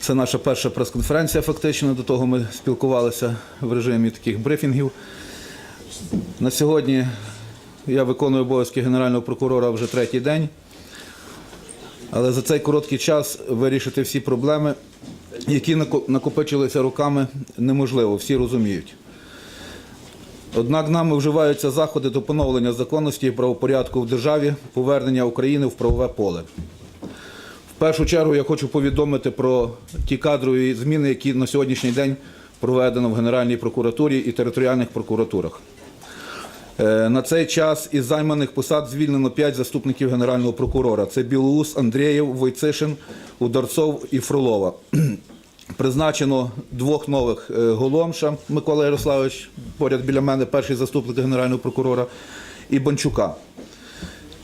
Це наша перша прес-конференція. Фактично до того ми спілкувалися в режимі таких брифінгів. На сьогодні я виконую обов'язки генерального прокурора вже третій день. Але за цей короткий час вирішити всі проблеми, які накопичилися роками, неможливо, всі розуміють. Однак нами вживаються заходи до поновлення законності і правопорядку в державі, повернення України в правове поле. Першу чергу я хочу повідомити про ті кадрові зміни, які на сьогоднішній день проведено в Генеральній прокуратурі і територіальних прокуратурах. Е, На цей час із займаних посад звільнено 5 заступників генерального прокурора. Це Білоус, Андрієв, Войцишин, Ударцов і Фролова. Призначено двох нових е, Голомша Микола Ярославович, поряд біля мене, перший заступник генерального прокурора, і Бончука.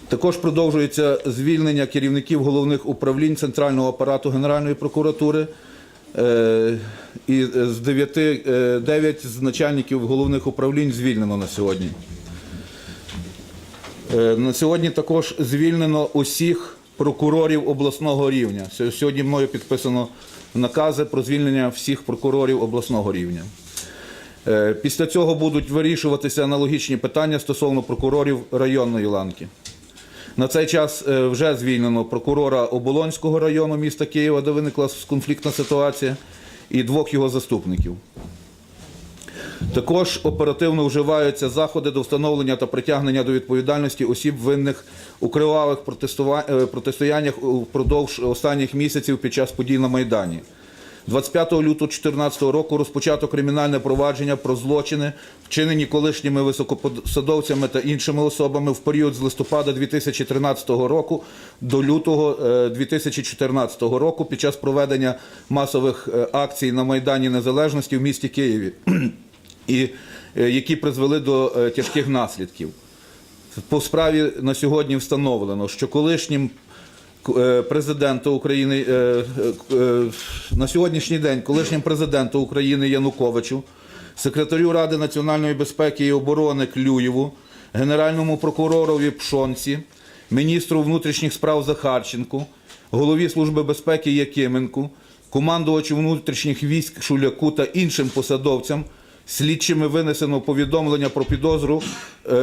Також продовжується звільнення керівників головних управлінь центрального апарату Генеральної прокуратури. Е, І з 9, 9 з начальників головних управлінь звільнено на сьогодні. Е, На сьогодні також звільнено усіх прокурорів обласного рівня. Сьогодні мною підписано накази про звільнення всіх прокурорів обласного рівня. Е, Після цього будуть вирішуватися аналогічні питання стосовно прокурорів районної ланки. На цей час е, вже звільнено прокурора Оболонського району міста Києва, де виникла конфліктна ситуація, і двох його заступників. Також оперативно вживаються заходи до встановлення та притягнення до відповідальності осіб винних у кривавих е, протистояннях упродовж останніх місяців під час подій на Майдані. 25 лютого 2014 року розпочато кримінальне провадження про злочини, вчинені колишніми високопосадовцями та іншими особами в період з листопада 2013 року до лютого е, 2014 року під час проведення масових е, акцій на Майдані Незалежності в місті Києві, е, які призвели до е, тяжких наслідків. По справі на сьогодні встановлено, що колишнім е, президента України е, е, е, на сьогоднішній день колишнім президенту України Януковичу, секретарю Ради національної безпеки і оборони Клюєву, генеральному прокуророві Пшонці, міністру внутрішніх справ Захарченку, голові Служби безпеки Якименку, командувачу внутрішніх військ Шуляку та іншим посадовцям слідчими винесено повідомлення про підозру, е,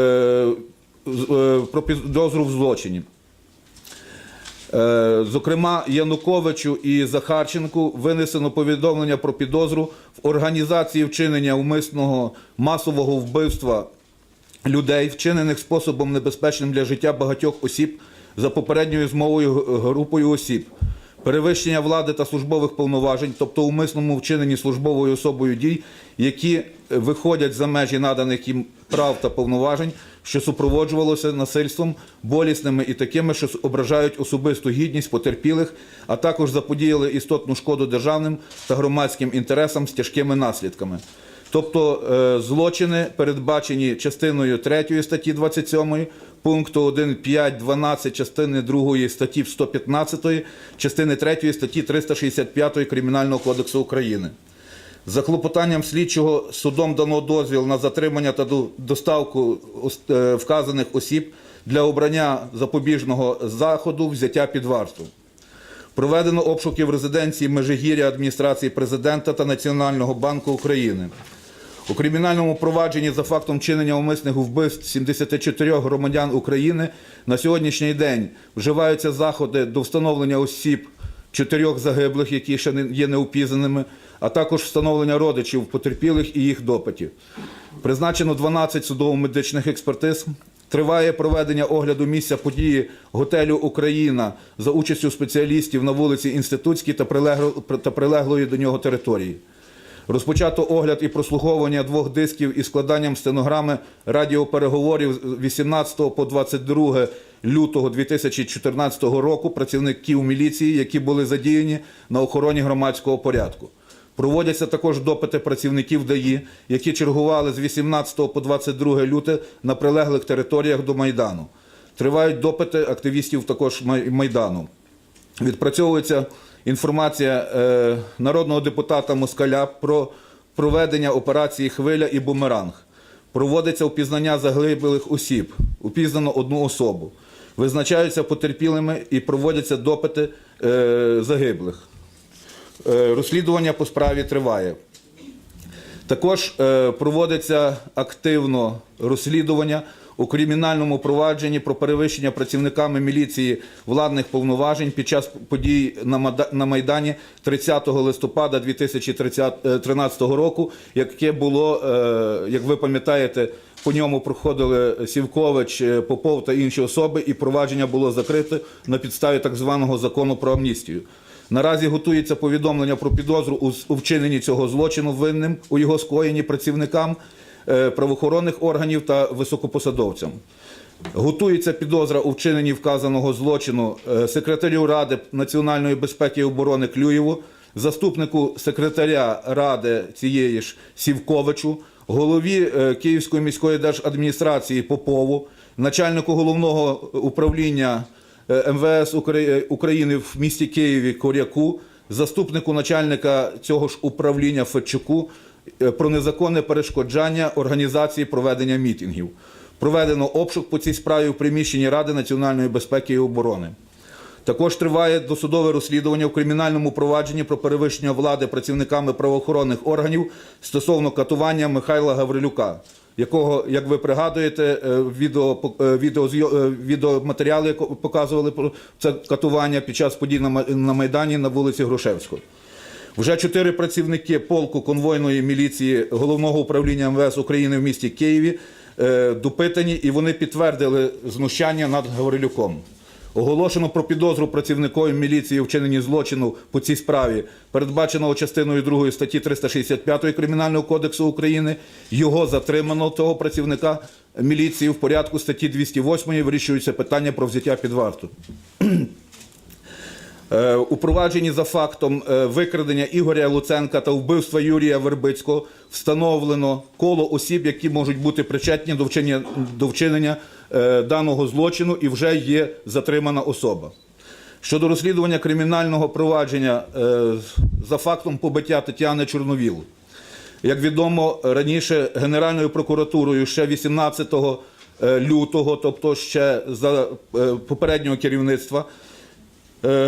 е, про підозру в злочині. Е, Зокрема, Януковичу і Захарченку винесено повідомлення про підозру в організації вчинення умисного масового вбивства людей, вчинених способом небезпечним для життя багатьох осіб за попередньою змовою групою осіб, перевищення влади та службових повноважень, тобто умисному вчиненні службовою особою дій, які е, виходять за межі наданих їм прав та повноважень, що супроводжувалося насильством, болісними і такими, що ображають особисту гідність потерпілих, а також заподіяли істотну шкоду державним та громадським інтересам з тяжкими наслідками. Тобто е, злочини передбачені частиною 3 статті 27, пункту 1, 5, 12 частини 2 статті 115, частини 3 статті 365 Кримінального кодексу України. За клопотанням слідчого судом дано дозвіл на затримання та доставку е, вказаних осіб для обрання запобіжного заходу взяття під варту. Проведено обшуки в резиденції Межигір'я адміністрації президента та Національного банку України. У кримінальному провадженні за фактом вчинення умисних вбивств 74 громадян України на сьогоднішній день вживаються заходи до встановлення осіб чотирьох загиблих, які ще є неупізнаними, а також встановлення родичів потерпілих і їх допитів. Призначено 12 судово-медичних експертиз. Триває проведення огляду місця події готелю Україна за участю спеціалістів на вулиці Інститутській та прилеглої до нього території. Розпочато огляд і прослуховування двох дисків із складанням стенограми радіопереговорів з 18 по 22 лютого 2014 року працівників міліції, які були задіяні на охороні громадського порядку. Проводяться також допити працівників ДАІ, які чергували з 18 по 22 люте на прилеглих територіях до Майдану. Тривають допити активістів також Майдану. Відпрацьовується інформація е, народного депутата Москаля про проведення операції Хвиля і Бумеранг. Проводиться впізнання загиблих осіб, упізнано одну особу. Визначаються потерпілими і проводяться допити е, загиблих. Е, Розслідування по справі триває. Також проводиться активно розслідування у кримінальному провадженні про перевищення працівниками міліції владних повноважень під час подій на Майдані 30 листопада 2013 року, яке було, е, як ви пам'ятаєте, по ньому проходили Сівкович, е, Попов та інші особи, і провадження було закрите на підставі так званого закону про амністію. Наразі готується повідомлення про підозру у вчиненні цього злочину винним у його скоєнні працівникам е, правоохоронних органів та високопосадовцям. Готується підозра у вчиненні вказаного злочину е, секретарю Ради національної безпеки і оборони Клюєву, заступнику секретаря Ради цієї ж Сівковичу, голові е, Київської міської держадміністрації Попову, начальнику головного управління е, МВС України в місті Києві Коряку, заступнику начальника цього ж управління Федчуку е, про незаконне перешкоджання організації проведення мітингів. Проведено обшук по цій справі в приміщенні Ради національної безпеки і оборони. Також триває досудове розслідування в кримінальному провадженні про перевищення влади працівниками правоохоронних органів стосовно катування Михайла Гаврилюка, якого, як ви пригадуєте, е, відео, е, відео, відеоматеріали показували про це катування під час подій на Майдані на вулиці Грушевського. Вже чотири працівники полку конвойної міліції головного управління МВС України в місті Києві е, допитані, і вони підтвердили знущання над Гаврилюком. Оголошено про підозру працівникові міліції у вчиненні злочину по цій справі, передбаченого частиною 2 статті 365 Кримінального кодексу України. Його затримано того працівника міліції в порядку статті 208 вирішується питання про взяття під варту. Е, У за фактом е, викрадення Ігоря Луценка та вбивства Юрія Вербицького встановлено коло осіб, які можуть бути причетні до вчинення, до вчинення е, даного злочину, і вже є затримана особа. Щодо розслідування кримінального провадження за фактом побиття Тетяни Чорновіл. Як відомо, раніше Генеральною прокуратурою ще 18 е, лютого, тобто ще за попереднього керівництва,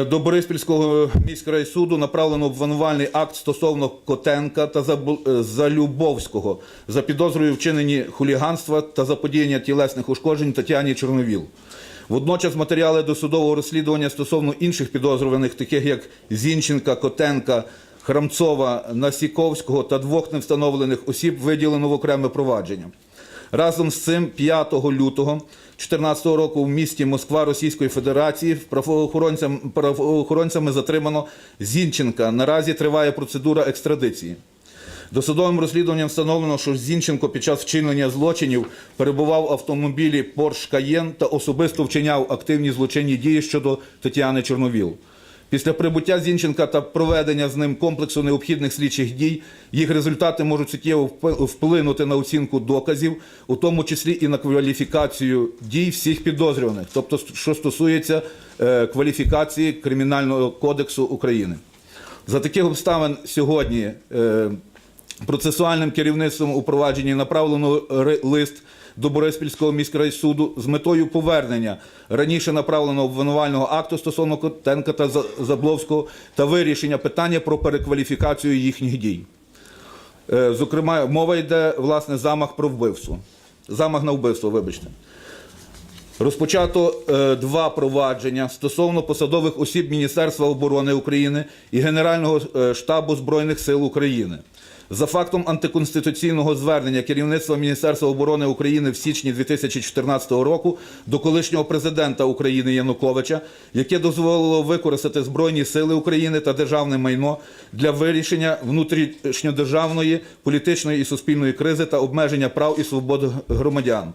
До Бориспільського міськрайсуду направлено обвинувальний акт стосовно Котенка та е, Залюбовського за підозрою в вчиненні хуліганства та заподіяння тілесних ушкоджень Тетяні Чорновіл. Водночас матеріали досудового розслідування стосовно інших підозрюваних, таких як Зінченка, Котенка, Храмцова, Насіковського та двох невстановлених осіб, виділено в окреме провадження. Разом з цим 5 лютого 2014 року в місті Москва Російської Федерації правоохоронцям, правоохоронцями затримано Зінченка. Наразі триває процедура екстрадиції. Досудовим розслідуванням встановлено, що Зінченко під час вчинення злочинів перебував в автомобілі Porsche Cayenne та особисто вчиняв активні злочинні дії щодо Тетяни Чорновіл. Після прибуття Зінченка та проведення з ним комплексу необхідних слідчих дій, їх результати можуть суттєво вплинути на оцінку доказів, у тому числі і на кваліфікацію дій всіх підозрюваних, тобто що стосується е, кваліфікації Кримінального кодексу України. За таких обставин сьогодні е, процесуальним керівництвом у провадженні направлено лист до Бориспільського міськрайсуду з метою повернення раніше направленого обвинувального акту стосовно Котенка та За- Забловського та вирішення питання про перекваліфікацію їхніх дій. Е, Зокрема, мова йде власне замах про вбивство. Замах на вбивство, вибачте. Розпочато е, два провадження стосовно посадових осіб Міністерства оборони України і Генерального е, штабу Збройних сил України. За фактом антиконституційного звернення керівництва Міністерства оборони України в січні 2014 року до колишнього президента України Януковича, яке дозволило використати Збройні сили України та державне майно для вирішення внутрішньодержавної політичної і суспільної кризи та обмеження прав і свобод громадян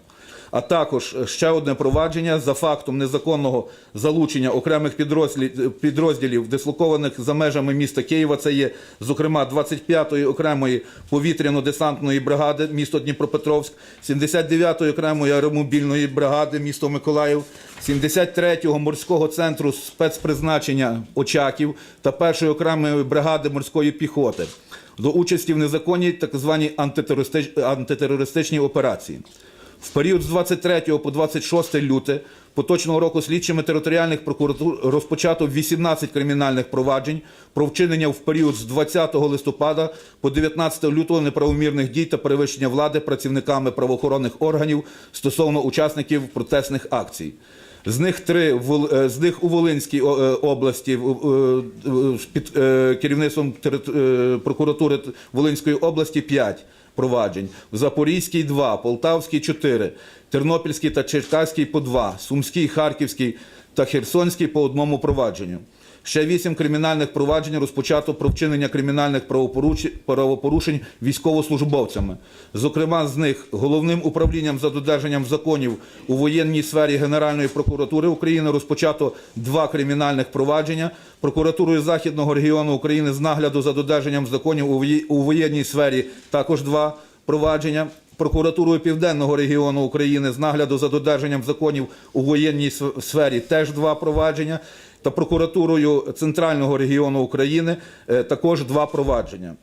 а також ще одне провадження за фактом незаконного залучення окремих підрозділів, підрозділів дислокованих за межами міста Києва. Це є, зокрема, 25-ї окремої повітряно-десантної бригади, місто Дніпропетровськ, 79-ї окремої аеромобільної бригади, місто Миколаїв, 73-го морського центру спецпризначення Очаків та 1-ї окремої бригади морської піхоти до участі в незаконній так званій антитерористич- антитерористичній операції. В період з 23 по 26 люте поточного року слідчими територіальних прокуратур розпочато 18 кримінальних проваджень про вчинення в період з 20 листопада по 19 лютого неправомірних дій та перевищення влади працівниками правоохоронних органів стосовно учасників протестних акцій. З них три е, з них у Волинській е, області е, під керівництвом прокуратури Волинської області 5 проваджень, в Запорізькій 2, Полтавській 4, Тернопільській та Черкаській по 2, Сумській, Харківській та Херсонській по одному провадженню. Ще вісім кримінальних проваджень розпочато про вчинення кримінальних правопорушень, військовослужбовцями. Зокрема, з них головним управлінням за додержанням законів у воєнній сфері Генеральної прокуратури України розпочато два кримінальних провадження. Прокуратурою Західного регіону України з нагляду за додержанням законів у воєнній сфері також два провадження. Прокуратурою Південного регіону України з нагляду за додержанням законів у воєнній сфері теж два провадження. Та прокуратурою Центрального регіону України е, також два провадження.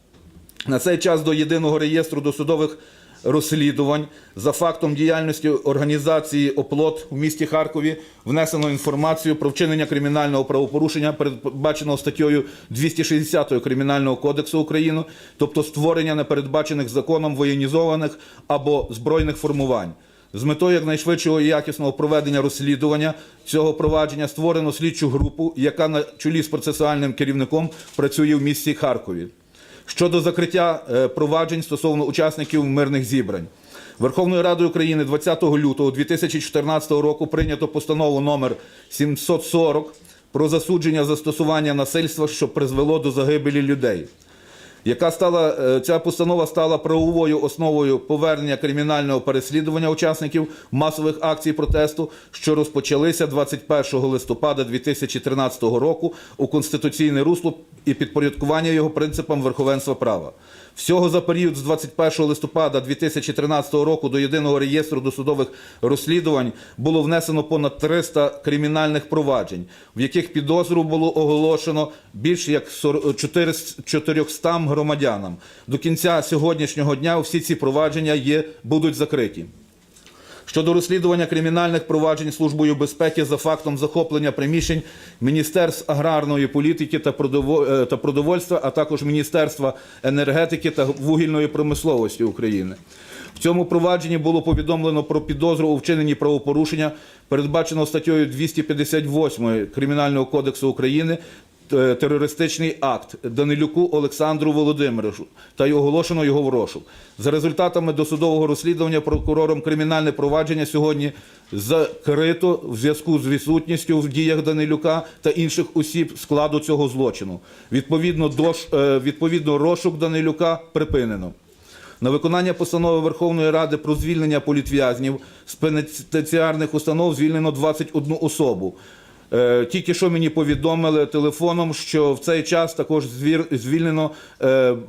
На цей час до єдиного реєстру досудових розслідувань за фактом діяльності організації ОПЛОТ в місті Харкові внесено інформацію про вчинення кримінального правопорушення, передбаченого статтею 260 Кримінального кодексу України, тобто створення непередбачених законом воєнізованих або збройних формувань. З метою якнайшвидшого і якісного проведення розслідування цього провадження створено слідчу групу, яка на чолі з процесуальним керівником працює в місті Харкові. Щодо закриття е, проваджень стосовно учасників мирних зібрань. Верховною Радою України 20 лютого 2014 року прийнято постанову номер 740 про засудження застосування насильства, що призвело до загибелі людей яка стала е, ця постанова стала правовою основою повернення кримінального переслідування учасників масових акцій протесту, що розпочалися 21 листопада 2013 року у конституційне русло і підпорядкування його принципам верховенства права. Всього за період з 21 листопада 2013 року до єдиного реєстру досудових розслідувань було внесено понад 300 кримінальних проваджень, в яких підозру було оголошено більш як 40 400 400 громадянам. До кінця сьогоднішнього дня всі ці провадження є будуть закриті. Щодо розслідування кримінальних проваджень Службою безпеки за фактом захоплення приміщень Міністерств аграрної політики та е, та продовольства, а також Міністерства енергетики та вугільної промисловості України. В цьому провадженні було повідомлено про підозру у вчиненні правопорушення, передбаченого статтею 258 Кримінального кодексу України терористичний акт Данилюку Олександру Володимировичу та й оголошено його в розшук. За результатами досудового розслідування прокурором кримінальне провадження сьогодні закрито в зв'язку з відсутністю в діях Данилюка та інших осіб складу цього злочину. Відповідно, дош, е, відповідно розшук Данилюка припинено. На виконання постанови Верховної Ради про звільнення політв'язнів з пенітенціарних установ звільнено 21 особу. Е, Тільки що мені повідомили телефоном, що в цей час також звільнено е,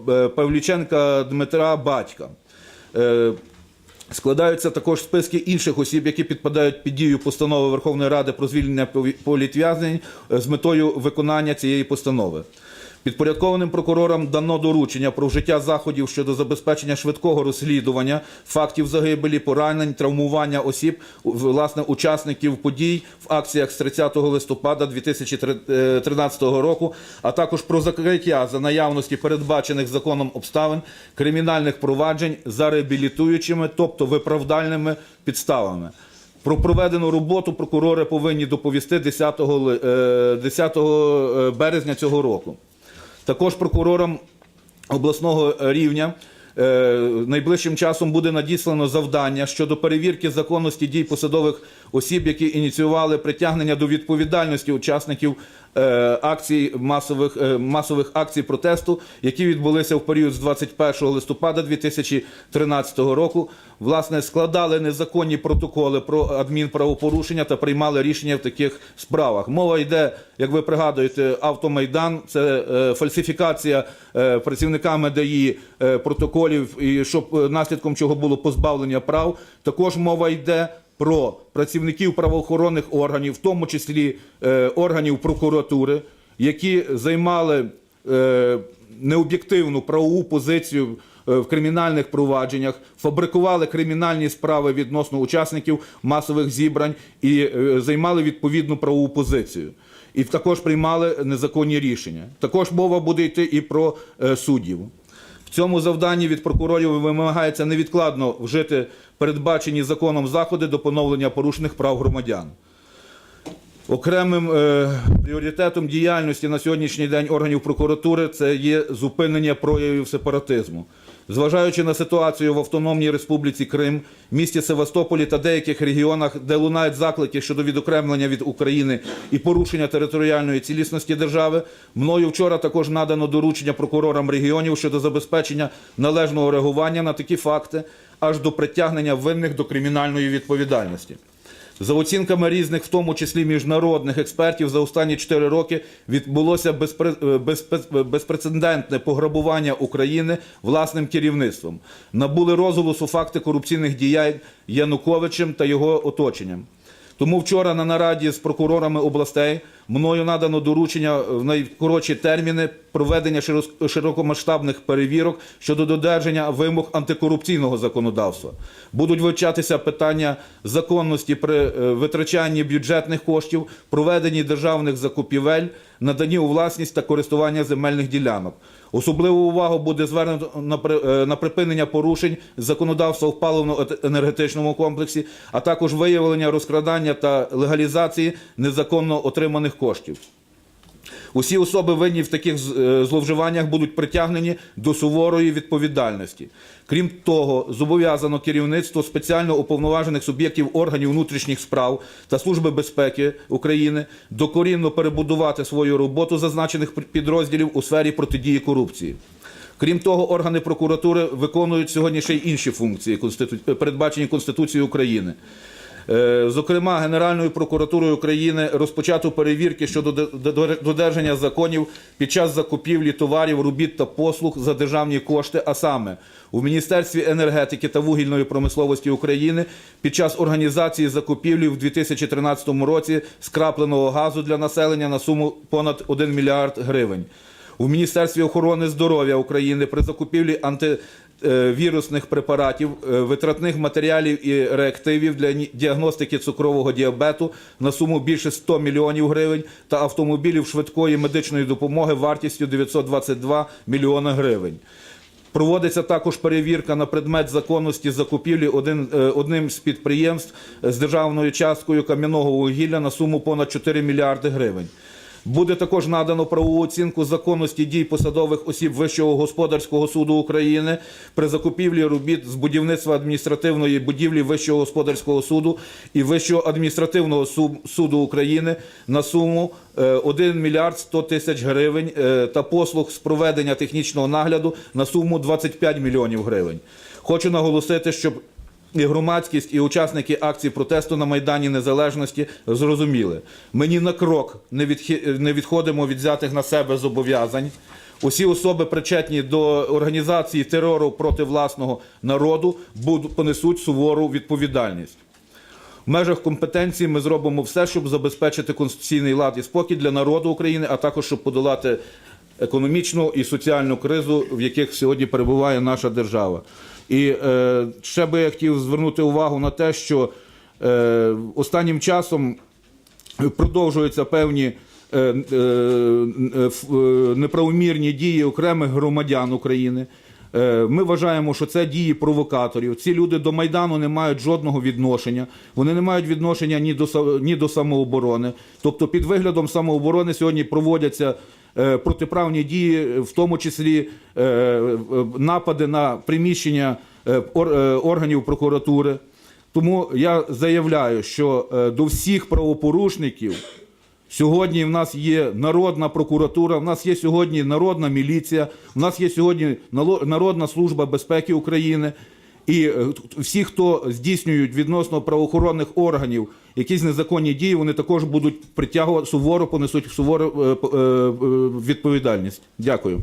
е, Павліченка Дмитра Батька. Складаються також списки інших осіб, які підпадають під дію постанови Верховної Ради про звільнення політв'язнень з метою виконання цієї постанови. Підпорядкованим прокурорам дано доручення про вжиття заходів щодо забезпечення швидкого розслідування фактів загибелі, поранень, травмування осіб, власне, учасників подій в акціях з 30 листопада 2013 року, а також про закриття за наявності передбачених законом обставин кримінальних проваджень за реабілітуючими, тобто виправдальними підставами. Про проведену роботу прокурори повинні доповісти 10, ли- е, 10 березня цього року. Також прокурорам обласного рівня е, найближчим часом буде надіслано завдання щодо перевірки законності дій посадових осіб, які ініціювали притягнення до відповідальності учасників акцій масових, е, масових акцій протесту, які відбулися в період з 21 листопада 2013 року. Власне, складали незаконні протоколи про адмінправопорушення та приймали рішення в таких справах. Мова йде, як ви пригадуєте, автомайдан, це е, фальсифікація е, працівниками ДАІ е, протоколів, і щоб е, наслідком чого було позбавлення прав. Також мова йде про працівників правоохоронних органів, в тому числі е, органів прокуратури, які займали е, необ'єктивну правову позицію е, в кримінальних провадженнях, фабрикували кримінальні справи відносно учасників масових зібрань і займали відповідну правову позицію. І також приймали незаконні рішення. Також мова буде йти і про суддів. В цьому завданні від прокурорів вимагається невідкладно вжити передбачені законом заходи до поновлення порушених прав громадян. Окремим е, пріоритетом діяльності на сьогоднішній день органів прокуратури це є зупинення проявів сепаратизму. Зважаючи на ситуацію в Автономній Республіці Крим, місті Севастополі та деяких регіонах, де лунають заклики щодо відокремлення від України і порушення територіальної цілісності держави, мною вчора також надано доручення прокурорам регіонів щодо забезпечення належного реагування на такі факти, аж до притягнення винних до кримінальної відповідальності. За оцінками різних, в тому числі міжнародних експертів, за останні 4 роки відбулося е, безпе- безпрецедентне пограбування України власним керівництвом. Набули розголосу факти корупційних діянь Януковичем та його оточенням. Тому вчора на нараді з прокурорами областей мною надано доручення в найкоротші терміни проведення широ- широкомасштабних перевірок щодо додержання вимог антикорупційного законодавства. Будуть вивчатися питання законності при е, витрачанні бюджетних коштів, проведенні державних закупівель, наданні у власність та користування земельних ділянок. Особливу увагу буде звернено е, на припинення порушень законодавства в паливно-енергетичному комплексі, а також виявлення розкрадання та легалізації незаконно отриманих коштів. Усі особи винні в таких е, зловживаннях будуть притягнені до суворої відповідальності. Крім того, зобов'язано керівництво спеціально уповноважених суб'єктів органів внутрішніх справ та Служби безпеки України докорінно перебудувати свою роботу зазначених підрозділів у сфері протидії корупції. Крім того, органи прокуратури виконують сьогодні ще й інші функції, передбачені Конституцією України. Е, Зокрема, Генеральною прокуратурою України розпочато перевірки щодо до- до- додержання законів під час закупівлі товарів, робіт та послуг за державні кошти, а саме у Міністерстві енергетики та вугільної промисловості України під час організації закупівлі в 2013 році скрапленого газу для населення на суму понад 1 мільярд гривень. У Міністерстві охорони здоров'я України при закупівлі антивірусних препаратів, е, витратних матеріалів і реактивів для діагностики цукрового діабету на суму більше 100 мільйонів гривень та автомобілів швидкої медичної допомоги вартістю 922 мільйони гривень. Проводиться також перевірка на предмет законності закупівлі один, е, одним з підприємств з державною часткою кам'яного вугілля на суму понад 4 мільярди гривень. Буде також надано правову оцінку законності дій посадових осіб Вищого господарського суду України при закупівлі робіт з будівництва адміністративної будівлі Вищого господарського суду і Вищого адміністративного суду України на суму е, 1 мільярд 100 тисяч гривень е, та послуг з проведення технічного нагляду на суму 25 мільйонів гривень. Хочу наголосити, щоб і громадськість, і учасники акції протесту на Майдані Незалежності зрозуміли. Ми ні на крок не, відходимо від взятих на себе зобов'язань. Усі особи, причетні до організації терору проти власного народу, понесуть сувору відповідальність. В межах компетенції ми зробимо все, щоб забезпечити конституційний лад і спокій для народу України, а також щоб подолати економічну і соціальну кризу, в яких сьогодні перебуває наша держава. І е, ще би я хотів звернути увагу на те, що е, останнім часом продовжуються певні е, е, е, е, неправомірні дії окремих громадян України. Е, Ми вважаємо, що це дії провокаторів. Ці люди до Майдану не мають жодного відношення. Вони не мають відношення ні до, ні до самооборони. Тобто, під виглядом самооборони сьогодні проводяться е, протиправні дії, в тому числі е, напади на приміщення ор- органів прокуратури. Тому я заявляю, що до всіх правопорушників сьогодні в нас є народна прокуратура, в нас є сьогодні народна міліція, в нас є сьогодні Народна служба безпеки України. І е, всі, хто здійснюють відносно правоохоронних органів якісь незаконні дії, вони також будуть притягувати суворо, понесуть сувору е, е, відповідальність. Дякую.